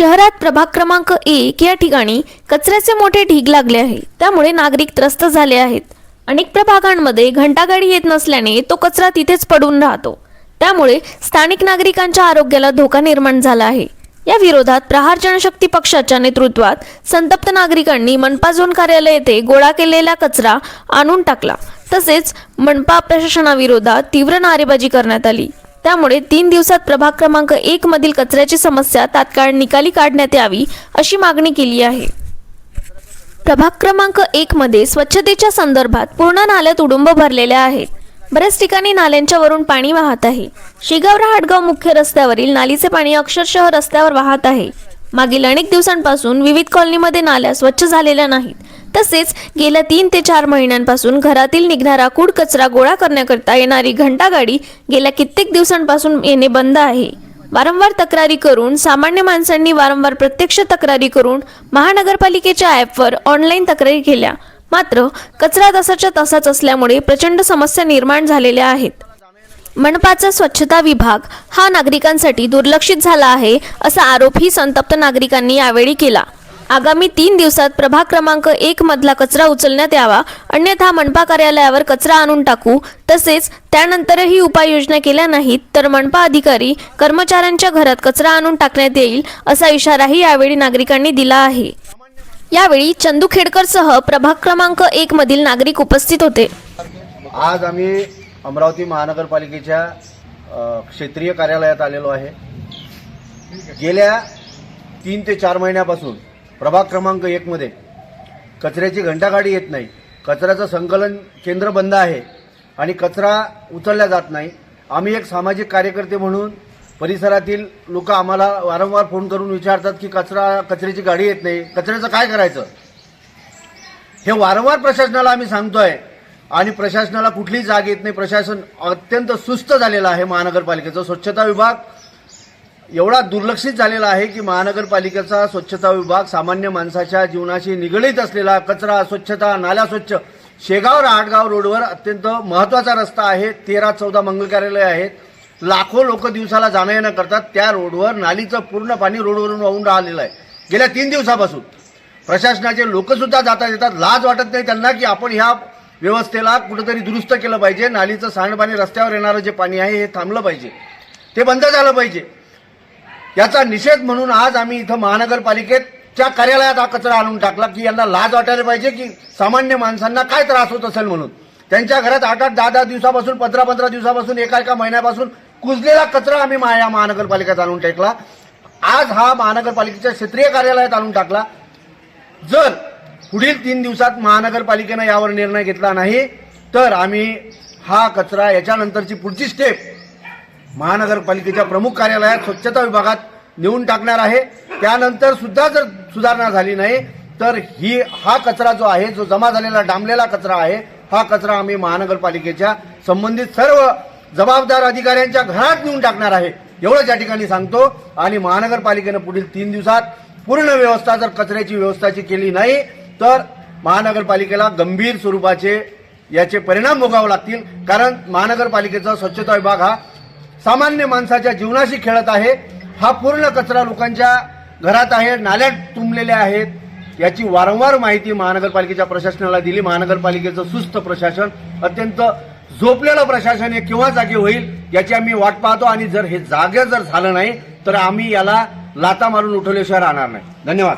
शहरात प्रभाग क्रमांक एक या ठिकाणी कचऱ्याचे मोठे ढीग लागले आहे त्यामुळे नागरिक त्रस्त झाले आहेत. अनेक प्रभागांमध्ये घंटागाडी येत नसल्याने तो कचरा तिथेच पडून राहतो. त्यामुळे स्थानिक नागरिकांच्या आरोग्याला धोका निर्माण झाला आहे. या विरोधात प्रहार जनशक्ती पक्षाच्या नेतृत्वात संतप्त नागरिकांनी मनपा झोन कार्यालय येथे गोळा केलेला कचरा आणून टाकला. तसेच मनपा प्रशासनाविरोधात तीव्र नारेबाजी करण्यात आली. त्यामुळे तीन दिवसात प्रभाग क्रमांक एक मधील कचऱ्याची समस्या तात्काळ निकाली काढण्यात यावी अशी मागणी केली आहे. प्रभाग क्रमांक एक मध्ये स्वच्छतेच्या संदर्भात पूर्ण नाल्यात उडुंब भरलेल्या आहेत. बऱ्याच ठिकाणी नाल्यांच्या वरून पाणी वाहत आहे. शेगाव रहाटगाव मुख्य रस्त्यावरील नालीचे पाणी अक्षरशः रस्त्यावर वाहत आहे. मागील अनेक दिवसांपासून विविध कॉलनीमध्ये नाल्या स्वच्छ झालेल्या नाहीत. तसेच गेल्या तीन ते चार महिन्यांपासून घरातील निघणारा कूड कचरा गोळा करण्याकरता येणारी घंटागाडी गेल्या कित्येक दिवसांपासून येणे बंद आहे. वारंवार तक्रारी करून सामान्य माणसांनी वारंवार प्रत्यक्ष तक्रारी करून महानगरपालिकेच्या ॲपवर ऑनलाईन तक्रारी केल्या. मात्र कचरा तसाच्या तसाच असल्यामुळे प्रचंड समस्या निर्माण झालेल्या आहेत. मनपाचा स्वच्छता विभाग हा नागरिकांसाठी दुर्लक्षित झाला आहे असा आरोपही संतप्त नागरिकांनी यावेळी केला. आगामी तीन दिवसात प्रभाग क्रमांक एक मधला कचरा उचलण्यात यावा. अन्यथा मनपा कार्यालयावर कचरा आणून टाकू. तसेच त्यानंतरही उपाययोजना केल्या नाहीत तर मनपा अधिकारी कर्मचाऱ्यांच्या घरात कचरा आणून टाकण्यात येईल असा इशाराही यावेळी नागरिकांनी दिला आहे. यावेळी चंदू खेडकरसह प्रभाग क्रमांक एक मधील नागरिक उपस्थित होते. आज आम्ही अमरावती महानगरपालिकेच्या क्षेत्रीय कार्यालयात आलेलो आहे. गेल्या तीन ते चार महिन्यापासून प्रभाग क्रमांक एकमध्ये कचऱ्याची घंटागाडी येत नाही. कचऱ्याचं संकलन केंद्र बंद आहे आणि कचरा उचलला जात नाही. आम्ही एक सामाजिक कार्यकर्ते म्हणून परिसरातील लोक आम्हाला वारंवार फोन करून विचारतात की कचरा कचऱ्याची गाडी येत नाही. कचऱ्याचं काय करायचं? हे वारंवार प्रशासनाला आम्ही सांगतोय आणि प्रशासनाला कुठलीही जाग येत नाही. प्रशासन अत्यंत सुस्त झालेलं आहे महानगरपालिकेचं. स्वच्छता विभाग एवढा दुर्लक्षित झालेला आहे की महानगरपालिकेचा स्वच्छता विभाग सामान्य माणसाच्या जीवनाशी निगडीत असलेला कचरा स्वच्छता नाल्या स्वच्छ शेगाव रहाटगाव रोडवर अत्यंत महत्त्वाचा रस्ता आहे. तेरा चौदा मंगल कार्यालय आहेत. लाखो लोक दिवसाला जाणं येणं करतात. त्या रोडवर नालीचं पूर्ण पाणी रोडवरून वाहून राहिलेलं आहे. गेल्या तीन दिवसापासून प्रशासनाचे लोकसुद्धा जाता येतात. लाज वाटत नाही त्यांना की आपण ह्या व्यवस्थेला कुठंतरी दुरुस्त केलं पाहिजे. नालीचं सांडपाणी रस्त्यावर येणारं जे पाणी आहे हे थांबलं पाहिजे. ते बंद झालं पाहिजे. याचा निषेध म्हणून आज आम्ही इथं महानगरपालिकेच्या कार्यालयात हा कचरा आणून टाकला की यांना लाज वाटायला पाहिजे की सामान्य माणसांना काय त्रास होत असेल म्हणून. त्यांच्या घरात आठ आठ दहा दहा दिवसापासून पंधरा पंधरा दिवसापासून एका एका महिन्यापासून कुजलेला कचरा आम्ही या महानगरपालिकेत आणून टाकला. आज हा महानगरपालिकेच्या क्षेत्रीय कार्यालयात आणून टाकला. जर पुढील तीन दिवसात महानगरपालिकेनं यावर निर्णय घेतला नाही तर आम्ही हा कचरा याच्यानंतरची पुढची स्टेप महानगरपालिकेच्या प्रमुख कार्यालयात स्वच्छता विभागात नेऊन टाकणार आहे. त्यानंतर सुद्धा जर सुधारणा झाली नाही तर ही हा कचरा जो आहे जो जमा झालेला डांबलेला कचरा आहे हा कचरा आम्ही महानगरपालिकेच्या संबंधित सर्व जबाबदार अधिकाऱ्यांच्या घरात नेऊन टाकणार आहे. एवढंच या ठिकाणी सांगतो. आणि महानगरपालिकेनं पुढील तीन दिवसात पूर्ण व्यवस्था जर कचऱ्याची व्यवस्थाची केली नाही तर महानगरपालिकेला गंभीर स्वरूपाचे याचे परिणाम भोगावे लागतील. कारण महानगरपालिकेचा स्वच्छता विभाग हा सामान्य माणसाच्या जीवनाशी खेळत आहे. हा पूर्ण कचरा लोकांच्या घरात आहे. नाल्यात तुंबलेल्या आहेत. याची वारंवार माहिती महानगरपालिकेच्या प्रशासनाला दिली. महानगरपालिकेचं सुस्त प्रशासन अत्यंत झोपलेलं प्रशासन हे केव्हा जागे होईल याची आम्ही वाट पाहतो. आणि जर हे जागे जर झालं नाही तर आम्ही याला लाता मारून उठवल्याशिवाय राहणार नाही. धन्यवाद.